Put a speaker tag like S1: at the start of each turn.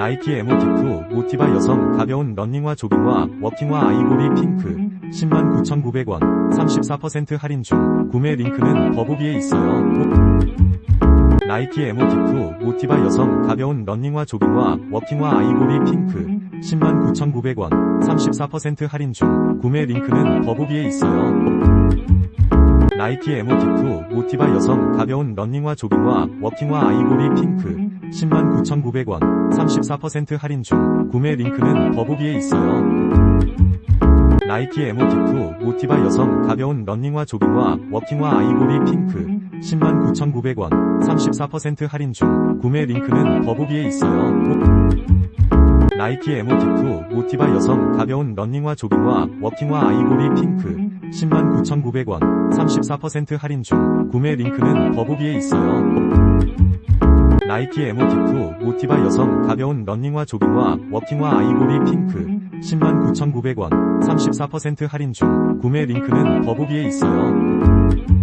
S1: 나이키 에모티프 모티바 여성 가벼운 러닝화 조깅화 워킹화 아이보리 핑크 109,900원 34% 할인 중 구매 링크는 더보기에 있어요. 나이키 에모티프 모티바 여성 가벼운 러닝화 조깅화 워킹화 아이보리 핑크 109,900원 34% 할인 중 구매 링크는 더보기에 있어요. 나이키 에모티프 모티바 여성 가벼운 러닝화 조깅화 워킹화 아이보리 핑크 109,900원 34% 할인 중 구매 링크는 더보기에 있어요. 나이키 에모티프 모티바 여성 가벼운 러닝화 조깅화 워킹화 아이보리 핑크 109,900원 34% 할인 중 구매 링크는 더보기에 있어요. 나이키 에모티프 모티바 여성 가벼운 러닝화 조깅화 워킹화 아이보리 핑크 109,900원 34% 할인 중 구매 링크는 더보기에 있어요. 나이키 에모티프 모티바 여성 가벼운 러닝화 조깅화 워킹화 아이보리 핑크 109,900원 34% 할인 중 구매 링크는 더보기에 있어요.